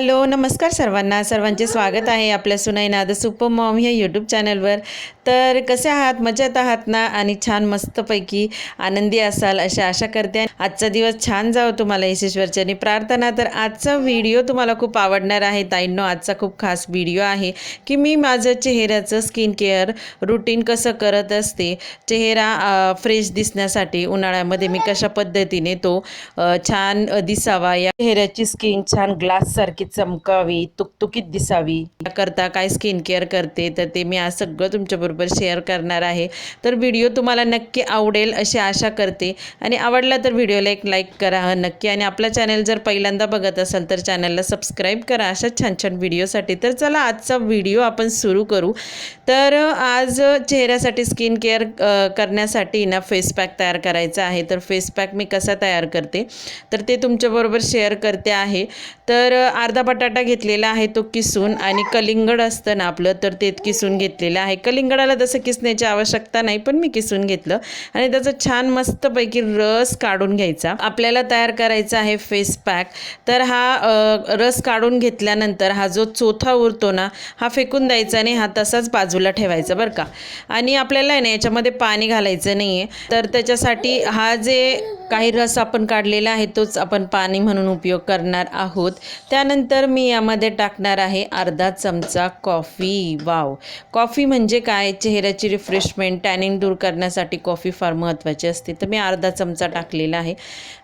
Hello नमस्कार सर्वांना. सर्वांचे स्वागत आहे आपल्या सुनाई नाद सुपर मॉम ह्या यूट्यूब चॅनलवर तर कसे आहात? मजेत आहात ना? आणि छान मस्तपैकी आनंदी असाल अशा आशा करते. आजचा दिवस छान जावं तुम्हाला यशस्वरच्यानी प्रार्थना तर आजचा व्हिडिओ तुम्हाला खूप आवडणार आहे. ताईंनो आजचा खूप खास व्हिडिओ आहे की मी माझं चेहऱ्याचं स्किन केअर रुटीन कसं करत असते. चेहरा फ्रेश दिसण्यासाठी उन्हाळ्यामध्ये मी कशा पद्धतीने तो छान दिसावा. या चेहऱ्याची स्किन छान ग्लाससारखी चमकावी तुकतुकीत दिसावी. करता काय स्किन केअर करते तर ते मी आज सगळं तुमच्याबरोबर शेअर करणार आहे. तर व्हिडिओ तुम्हाला नक्की आवडेल अशी आशा करते. आणि आवडला तर व्हिडिओला एक लाईक करा नक्की. आणि आपला चॅनल जर पहिल्यांदा बघत असाल तर चॅनलला सबस्क्राईब करा. अशा छान छान व्हिडिओसाठी तर चला आजचा व्हिडिओ आपण सुरू करू. तर आज चेहऱ्यासाठी स्किन केअर करण्यासाठी ना फेस पॅक तयार करायचा आहे. तर फेस पॅक मी कसा तयार करते? तर ते तुमच्याबरोबर शेअर करते आहे. तर अर्धा अर्धा बटाटा घेतलेला आहे तो किसून आणि कलिंगड असतं ना आपलं तर ते किसून घेतलेलं आहे. कलिंगडाला तसं किसण्याची आवश्यकता नाही पण मी किसून घेतलं. आणि त्याचं छान मस्तपैकी रस काढून घ्यायचा. आपल्याला तयार करायचा आहे फेस पॅक तर हा रस काढून घेतल्यानंतर हा जो चोथा उरतो ना हा फेकून द्यायचा आणि हा तसाच बाजूला ठेवायचा बरं का. आणि आपल्याला आहे ना याच्यामध्ये पाणी घालायचं नाही आहे तर त्याच्यासाठी हा जे काही रस आपण काढलेला आहे तोच आपण पाणी म्हणून उपयोग करणार आहोत. त्यानंतर मी यामध्ये टाकणार आहे अर्धा चमचा कॉफी. वाव. कॉफी म्हणजे काय? चेहऱ्याची रिफ्रेशमेंट टॅनिंग दूर करण्यासाठी कॉफी फार महत्त्वाची असते. तर मी अर्धा चमचा टाकलेला आहे.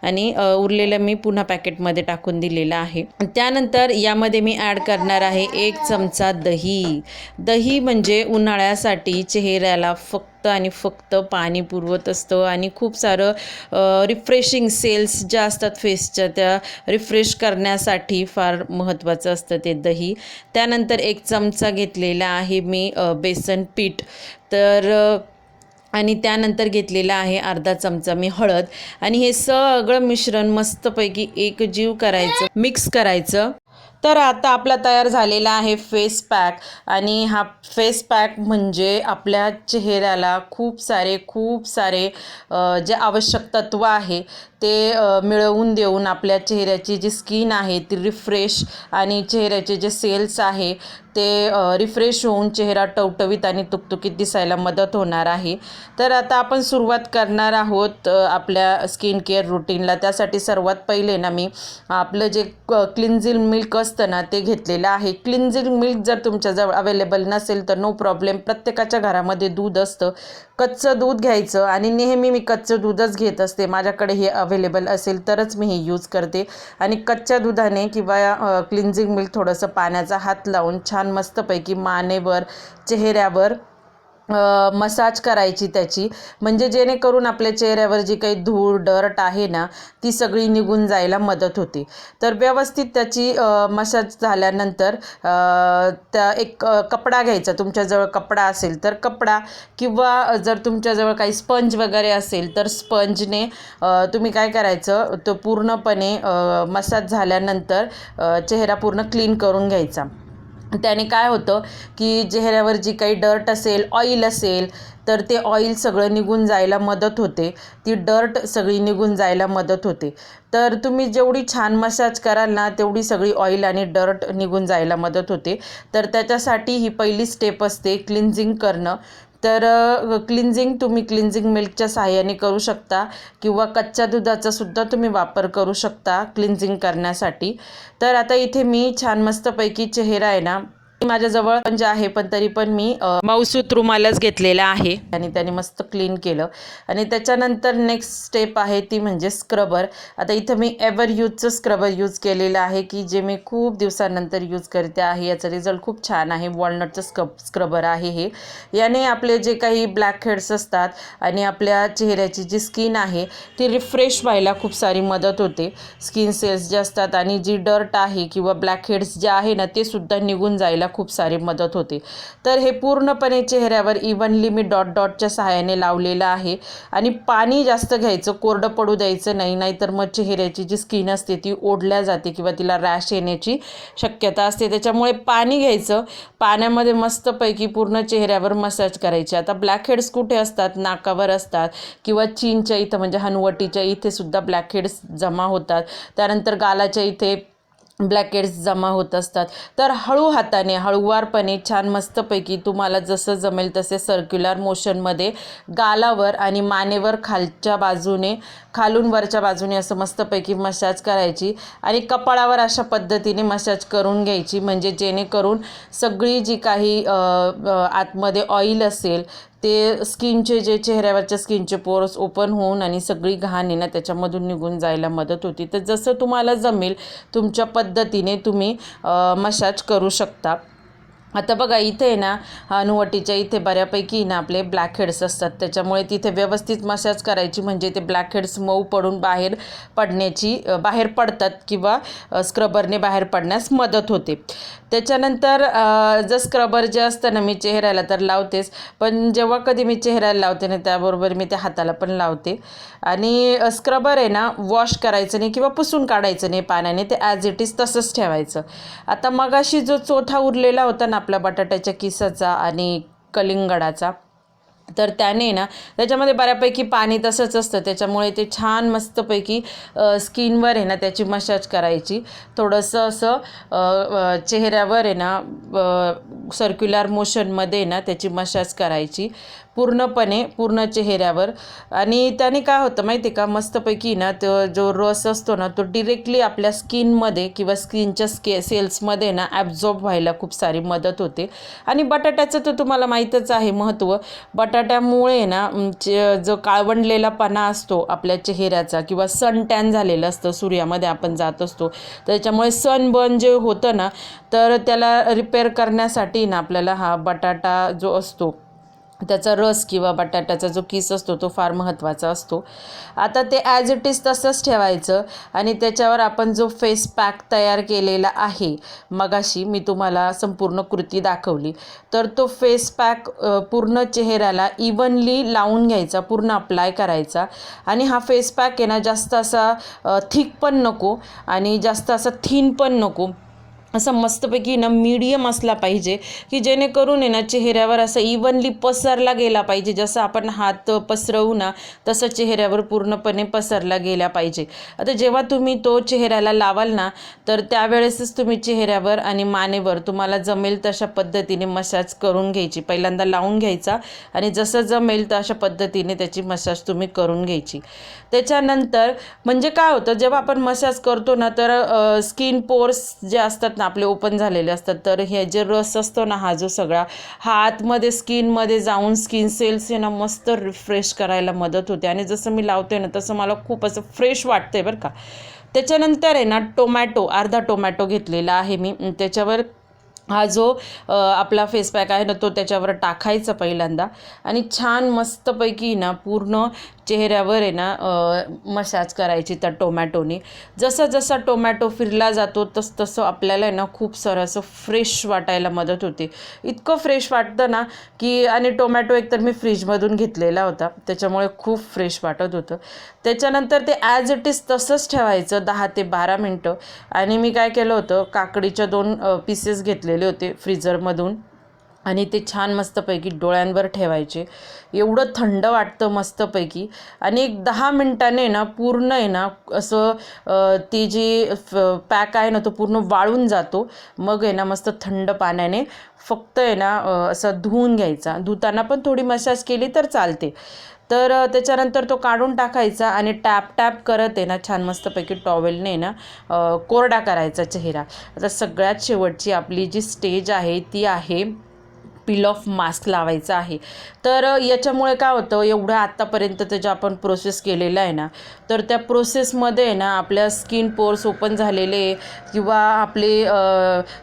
आणि उरलेलं मी पुन्हा पॅकेटमध्ये टाकून दिलेलं आहे. त्यानंतर यामध्ये मी ॲड करणार आहे एक चमचा दही. दही म्हणजे उन्हाळ्यासाठी चेहऱ्याला फक्त आणि फक्त पाणी पुरवत असतं. आणि खूप सारं रिफ्रेशिंग सेल्स ज्या असतात फेसच्या त्या रिफ्रेश करण्यासाठी फार महत्त्वाचं असतं ते दही. त्यानंतर एक चमचा घेतलेला आहे मी बेसन पीठ. तर आणि त्यानंतर घेतलेला आहे अर्धा चमचा मी हळद. आणि हे सगळं मिश्रण मस्तपैकी एकजीव करायचं मिक्स करायचं. तर आता आपला तयार झालेला आहे फेस पॅक आणि हा फेस पॅक म्हणजे आपल्या चेहऱ्याला खूप सारे खूप सारे जे आवश्यक तत्व आहे ते मिळवून देऊन आपल्या चेहऱ्याची जी स्किन आहे ती रिफ्रेश आणि चेहऱ्याचे जे सेल्स आहे ते रिफ्रेश होऊन चेहरा टवटवीत आणि तुकतुकीत दिसायला मदत होणार आहे. तर आता आपण सुरुवात करणार आहोत आपल्या स्किन केअर रुटीनला त्यासाठी सर्वात पहिले ना मी आपलं जे क्लिन्झिल मिल्क असतं असताना ते घेतलेलं आहे. क्लिन्झिंग मिल्क जर तुमच्याजवळ अवेलेबल नसेल तर नो प्रॉब्लेम प्रत्येकाच्या घरामध्ये दूध असतं. कच्चं दूध घ्यायचं आणि नेहमी मी कच्चं दूधच घेत असते. माझ्याकडे हे अवेलेबल असेल तरच मी हे यूज करते. आणि कच्च्या दुधाने किंवा क्लिन्झिंग मिल्क थोडंसं पाण्याचा हात लावून छान मस्तपैकी मानेवर चेहऱ्यावर मसाज करायची त्याची. म्हणजे जेणेकरून आपल्या चेहऱ्यावर जी काही धूळ डर्ट आहे ना ती सगळी निघून जायला मदत होते. तर व्यवस्थित त्याची मसाज झाल्यानंतर त्या एक कपडा घ्यायचा. तुमच्याजवळ कपडा असेल तर कपडा किंवा जर तुमच्याजवळ काही स्पंज वगैरे असेल तर स्पंजने तुम्ही काय करायचं तो पूर्णपणे मसाज झाल्यानंतर चेहरा पूर्ण क्लीन करून घ्यायचा. त्याने काय होतं की चेहऱ्यावर जी काही डर्ट असेल ऑइल असेल तर ते ऑइल सगळं निघून जायला मदत होते. ती डर्ट सगळी निघून जायला मदत होते. तर तुम्ही जेवढी छान मसाज कराल ना तेवढी सगळी ऑइल आणि डर्ट निघून जायला मदत होते. तर त्याच्यासाठी ही पहिली स्टेप असते क्लिन्झिंग करणं. तर क्लिन्झिंग तुम्ही क्लिन्झिंग मिल्कच्या सहाय्याने करू शकता किंवा कच्च्या दुधाचा सुद्धा तुम्ही वापर करू शकता क्लिन्झिंग करण्यासाठी. तर आता इथे मी छान मस्तपैकी चेहरा आहे ना माझ्याजवळ पण जे आहे पण तरी पण मी अ, मऊसूत रुमालच घेतलेला आहे. आणि त्याने मस्त क्लीन केलं. आणि त्याच्यानंतर नेक्स्ट स्टेप आहे ती म्हणजे स्क्रबर आता इथं मी एव्हर यूजचं स्क्रबर यूज केलेलं आहे की जे मी खूप दिवसानंतर यूज करते आहे. याचा रिझल्ट खूप छान आहे. वॉलनटचं स्क्रब स्क्रबर आहे हे. याने आपले जे काही ब्लॅक हेड्स असतात आणि आपल्या चेहऱ्याची जी स्किन आहे ती रिफ्रेश व्हायला खूप सारी मदत होते. स्किन सेल्स जे असतात आणि जी डर्ट आहे किंवा ब्लॅक हेड्स जे आहे ना ते सुद्धा निघून जायला खूप सारी मदत होते. तर हे पूर्णपणे चेहऱ्यावर इव्हनली मी डॉट डॉटच्या सहाय्याने लावलेलं आहे. आणि पाणी जास्त घ्यायचं कोरडं पडू द्यायचं नाही नाहीतर मग चेहऱ्याची जी स्किन असते ती ओढल्या जाते किंवा तिला रॅश येण्याची शक्यता असते. त्याच्यामुळे पाणी घ्यायचं. पाण्यामध्ये मस्तपैकी पूर्ण चेहऱ्यावर मसाज करायची. आता ब्लॅक हेड्स कुठे असतात? नाकावर असतात. किंवा चीनच्या इथं म्हणजे हनुवटीच्या इथे सुद्धा ब्लॅक हेड्स जमा होतात. त्यानंतर गालाच्या इथे ब्लॅकेट्स जमा होत असतात. तर हळू हाताने हळूवारपणे छान मस्तपैकी तुम्हाला जसं जमेल तसे सर्क्युलर मोशनमध्ये गालावर आणि मानेवर खालच्या बाजूने खालून वरच्या बाजूने असं मस्तपैकी मसाज करायची आणि कपाळावर अशा पद्धतीने मसाज करून घ्यायची. म्हणजे जेणेकरून सगळी जी काही आतमध्ये ऑइल असेल ते स्किनचे जे चेहऱ्यावरच्या स्किनचे पोर्स ओपन होऊन आणि सगळी घाण आहे ना त्याच्यामधून निघून जायला मदत होती. तर जसं तुम्हाला जमेल तुमच्या पद्धतीने तुम्ही मसाज करू शकता. आता बघा इथे आहे ना हनुवटीच्या इथे बऱ्यापैकी ना आपले ब्लॅक हेड्स असतात. त्याच्यामुळे तिथे व्यवस्थित मसाज करायची म्हणजे ते ब्लॅक हेड्स मऊ पडून बाहेर पडण्याची बाहेर पडतात किंवा स्क्रबरने बाहेर पडण्यास मदत होते. त्याच्यानंतर जर स्क्रबर जे असतं ना मी चेहऱ्याला तर लावतेच. पण जेव्हा कधी मी चेहऱ्याला लावते ना त्याबरोबर मी त्या हाताला पण लावते. आणि स्क्रबर आहे ना वॉश करायचं नाही किंवा पुसून काढायचं नाही पाण्याने ते ॲज इट इज तसंच ठेवायचं. आता मगाशी जो चोथा उरलेला होता ना आपला बटाट्याच्या किसाचा आणि कलिंगडाचा. तर त्याने ना त्याच्यामध्ये बऱ्यापैकी पाणी तसंच असतं. त्याच्यामुळे ते छान मस्तपैकी स्किनवर आहे ना त्याची मसाज करायची. थोडंसं असं चेहऱ्यावर आहे ना सर्क्युलर मोशनमध्ये ना त्याची मसाज करायची. पूर्णपणे पूर्ण चेहऱ्यावर. आणि त्याने काय होतं माहिती आहे का? मस्तपैकी ना तो जो रस असतो ना तो डिरेक्टली आपल्या स्किनमध्ये किंवा स्किनच्या स्के सेल्समध्ये ना ॲब्झॉर्ब व्हायला खूप सारी मदत होते. आणि बटाट्याचं तर तुम्हाला माहीतच आहे महत्त्व. बटाट्यामुळे ना चे- जो काळवंडलेला पणा असतो आपल्या चेहऱ्याचा किंवा सन टॅन झालेलं असतं सूर्यामध्ये आपण जात असतो. त्याच्यामुळे सनबर्न जे होतं ना तर त्याला रिपेअर करण्यासाठी ना आपल्याला हा बटाटा जो असतो त्याचा रस किंवा बटाट्याचा जो किस असतो तो फार महत्त्वाचा असतो. आता ते ॲज इट इज तसंच ठेवायचं आणि त्याच्यावर आपण जो फेस पॅक तयार केलेला आहे मगाशी मी तुम्हाला संपूर्ण कृती दाखवली. तर तो फेस पॅक पूर्ण चेहऱ्याला इवनली लावून घ्यायचा पूर्ण अप्लाय करायचा. आणि हा फेस पॅक आहे ना जास्त असा थिक पण नको आणि जास्त असा थिन पण नको. असं मस्तपैकी ना मीडियम असला पाहिजे की जेणेकरून आहे ना चेहऱ्यावर असं इवनली पसरला गेला पाहिजे. जसं आपण हात पसरवू ना तसं चेहऱ्यावर पूर्णपणे पसरला गेला पाहिजे. आता जेव्हा तुम्ही तो चेहऱ्याला लावाल ना तर त्यावेळेसच तुम्ही चेहऱ्यावर आणि मानेवर तुम्हाला जमेल तशा पद्धतीने मसाज करून घ्यायची. पहिल्यांदा लावून घ्यायचा आणि जसं जमेल तशा पद्धतीने त्याची मसाज तुम्ही करून घ्यायची. त्याच्यानंतर म्हणजे काय होतं जेव्हा आपण मसाज करतो ना तर स्किन पोर्स जे असतात ना आपले ओपन झालेले असतात. तर हे जे रस असतो ना हा जो सगळा हा आतमध्ये स्किनमध्ये जाऊन स्किन सेल्स आहे ना मस्त रिफ्रेश करायला मदत होते. आणि जसं मी लावते ना तसं मला खूप असं फ्रेश वाटतंय बरं का. त्याच्यानंतर आहे ना टोमॅटो अर्धा टोमॅटो घेतलेला आहे मी. त्याच्यावर हा जो आपला फेस पॅक आहे ना तो त्याच्यावर टाकायचा पहिल्यांदा. आणि छान मस्तपैकी ना पूर्ण चेहऱ्यावर आहे ना मसाज करायची त्या टोमॅटोने. जसं जसा टोमॅटो फिरला जातो तस तसं आपल्याला आहे ना खूप सारं असं फ्रेश वाटायला मदत होते. इतकं फ्रेश वाटतं ना की आणि टोमॅटो एकतर मी फ्रीजमधून घेतलेला होता त्याच्यामुळे खूप फ्रेश वाटत होतं. त्याच्यानंतर ते ॲज इट इज तसंच ठेवायचं दहा ते बारा मिनटं. आणि मी काय केलं होतं काकडीच्या दोन पीसेस घेतलेले होते फ्रीजरमधून. आणि ते छान मस्तपैकी डोळ्यांवर ठेवायचे. एवढं थंड वाटतं मस्तपैकी. आणि एक दहा मिनटाने ना पूर्ण आहे ना असं ती जी पॅक आहे ना तो पूर्ण वाळून जातो. मग आहे ना मस्त थंड पाण्याने फक्त आहे ना असं धुवून घ्यायचा. धुताना पण थोडी मसाज केली तर चालते. तर त्याच्यानंतर तो काढून टाकायचा आणि टॅप टॅप करत आहे ना छान मस्तपैकी टॉवेलने ना कोरडा करायचा चेहरा. आता सगळ्यात शेवटची आपली जी स्टेज आहे ती आहे पील ऑफ मास्क लावायचा आहे. तर याच्यामुळे काय होतं एवढं आत्तापर्यंत त्याच्या आपण प्रोसेस केलेलं आहे ना तर त्या प्रोसेसमध्ये आहे ना आपल्या स्किन पोर्स ओपन झालेले किंवा आपले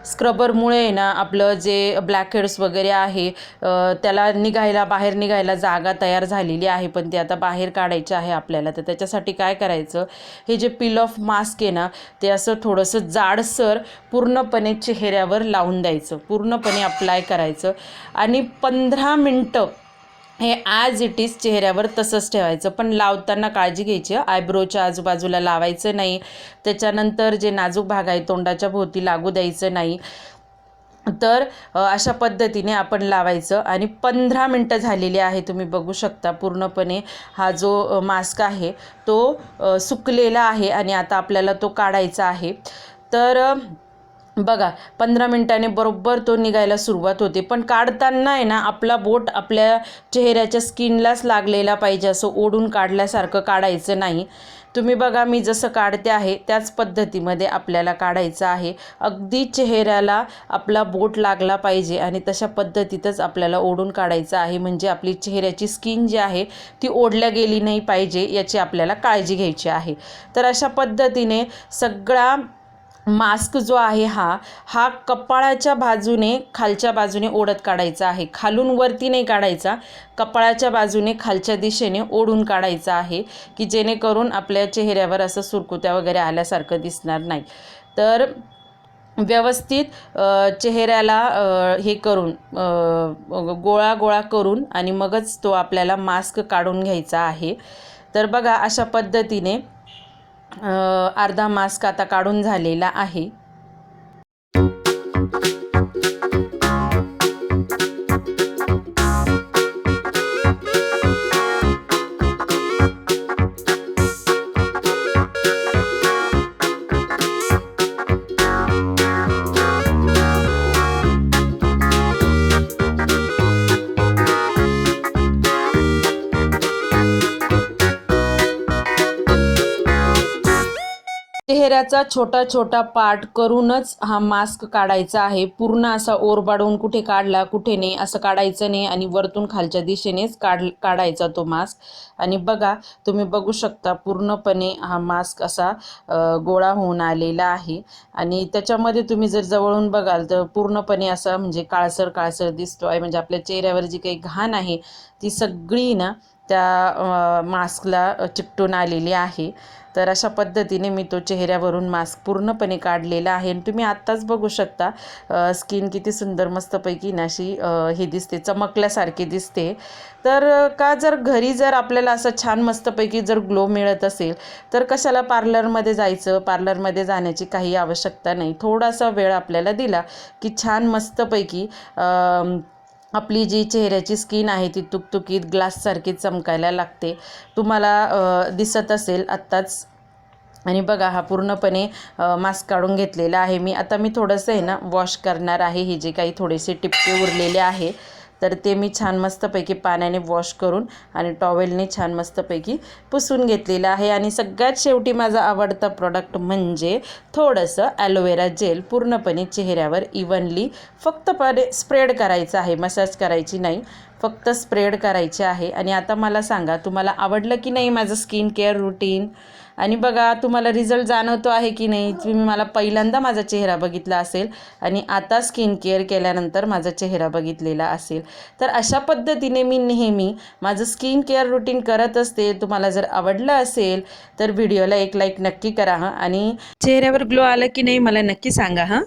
स्क्रबरमुळे आहे ना आपलं जे ब्लॅक हेड्स वगैरे आहे त्याला निघायला बाहेर निघायला जागा तयार झालेली आहे पण ते आता बाहेर काढायचे आहे आपल्याला. तर त्याच्यासाठी काय करायचं हे जे पील ऑफ मास्क आहे ना ते असं थोडंसं जाडसर पूर्णपणे चेहऱ्यावर लावून द्यायचं. पूर्णपणे अप्लाय करायचं. आणि पंधरा मिनटं हे ॲज इट इज चेहऱ्यावर तसंच ठेवायचं. पण लावताना काळजी घ्यायची आयब्रोच्या आजूबाजूला लावायचं नाही. त्याच्यानंतर जे नाजूक भाग आहे तोंडाच्या भोवती लागू द्यायचं नाही. तर अशा पद्धतीने आपण लावायचं. आणि पंधरा मिनटं झालेली आहे तुम्ही बघू शकता पूर्णपणे. हा जो मास्क आहे तो सुकलेला आहे आणि आता आपल्याला तो काढायचा आहे. तर बघा पंधरा मिनटाने बरोबर तो निघायला सुरुवात होते. पण काढताना आहे ना आपला बोट आपल्या चेहऱ्याच्या स्किनलाच लागलेला पाहिजे असं ओढून काढल्यासारखं काढायचं नाही. तुम्ही बघा मी जसं काढते आहे त्याच पद्धतीमध्ये आपल्याला काढायचं आहे. अगदी चेहऱ्याला आपला बोट लागला पाहिजे आणि तशा पद्धतीतच आपल्याला ओढून काढायचं आहे. म्हणजे आपली चेहऱ्याची स्किन जी आहे ती ओढल्या गेली नाही पाहिजे याची आपल्याला काळजी घ्यायची आहे. तर अशा पद्धतीने सगळा मास्क जो आहे हा हा कपाळाच्या बाजूने खालच्या बाजूने ओढत काढायचा आहे. खालून वरती नाही काढायचा कपाळाच्या बाजूने खालच्या दिशेने ओढून काढायचा आहे की जेणेकरून आपल्या चेहऱ्यावर असं सुरकुत्या वगैरे आल्यासारखं दिसणार नाही. तर व्यवस्थित चेहऱ्याला हे करून गोळा गोळा करून आणि मगच तो आपल्याला मास्क काढून घ्यायचा आहे. तर बघा अशा पद्धतीने अर्धा मास्क आता काढून झालेला आहे. चेहऱ्याचा छोटा छोटा पार्ट करूनच हा मास्क काढायचा आहे. पूर्ण असा ओरबाडून कुठे काढला कुठे नाही असं काढायचं नाही आणि वरतून खालच्या दिशेनेच काढ काढायचा तो मास्क. आणि बघा तुम्ही बघू शकता पूर्णपणे हा मास्क असा गोळा होऊन आलेला आहे. आणि त्याच्यामध्ये तुम्ही जर जवळून बघाल तर पूर्णपणे असा म्हणजे काळसर काळसर दिसतो आहे म्हणजे आपल्या चेहऱ्यावर जी काही घाण आहे ती सगळी ना त्या मास्कला चिकटून आलेली आहे. तर अशा पद्धतीने मी तो चेहऱ्यावरून मास्क पूर्णपणे काढलेला आहे. आणि तुम्ही आत्ताच बघू शकता स्किन किती सुंदर मस्तपैकी नाशी हे दिसते चमकल्यासारखी दिसते. तर का जर घरी जर आपल्याला असं छान मस्तपैकी जर ग्लो मिळत असेल तर कशाला पार्लरमध्ये जायचं? पार्लरमध्ये जाण्याची काही आवश्यकता नाही. थोडासा वेळ आपल्याला दिला की छान मस्तपैकी आपली जी चेहऱ्याची स्किन आहे ती तुकतुकीत ग्लाससारखी चमकायला लागते. तुम्हाला दिसत असेल आत्ताच. आणि बघा हा पूर्णपणे मास्क काढून घेतलेला आहे. मी आता मी थोडंसं आहे ना वॉश करणार आहे. हे जे काही थोडेसे टिपके उरलेले आहे. तर ते मी छान मस्तपैकी पाण्याने वॉश करून आणि टॉवेलने छान मस्तपैकी पुसून घेतलेलं आहे. आणि सगळ्यात शेवटी माझा आवडता प्रॉडक्ट म्हणजे थोडंसं ॲलोवेरा जेल पूर्णपणे चेहऱ्यावर इव्हनली फक्त पणे स्प्रेड करायचं आहे. मसाज करायची नाही. फक्त स्प्रेड करायची आहे. आणि आता मला सांगा तुम्हाला आवडलं की नाही माझं स्किन केअर रुटीन आणि बघा तुम्हाला रिझल्ट जाणवतो आहे की नाही तुम्ही मला पहिल्यांदा माझा चेहरा बघितला असेल आणि आता स्किन केअर केल्यानंतर माझा चेहरा बघितलेला असेल. तर अशा पद्धतीने मी नेहमी माझं स्किन केअर रुटीन करत असते. तुम्हाला जर आवडलं असेल तर व्हिडिओला एक लाईक नक्की करा हां. आणि चेहऱ्यावर ग्लो आलं की नाही मला नक्की सांगा हां.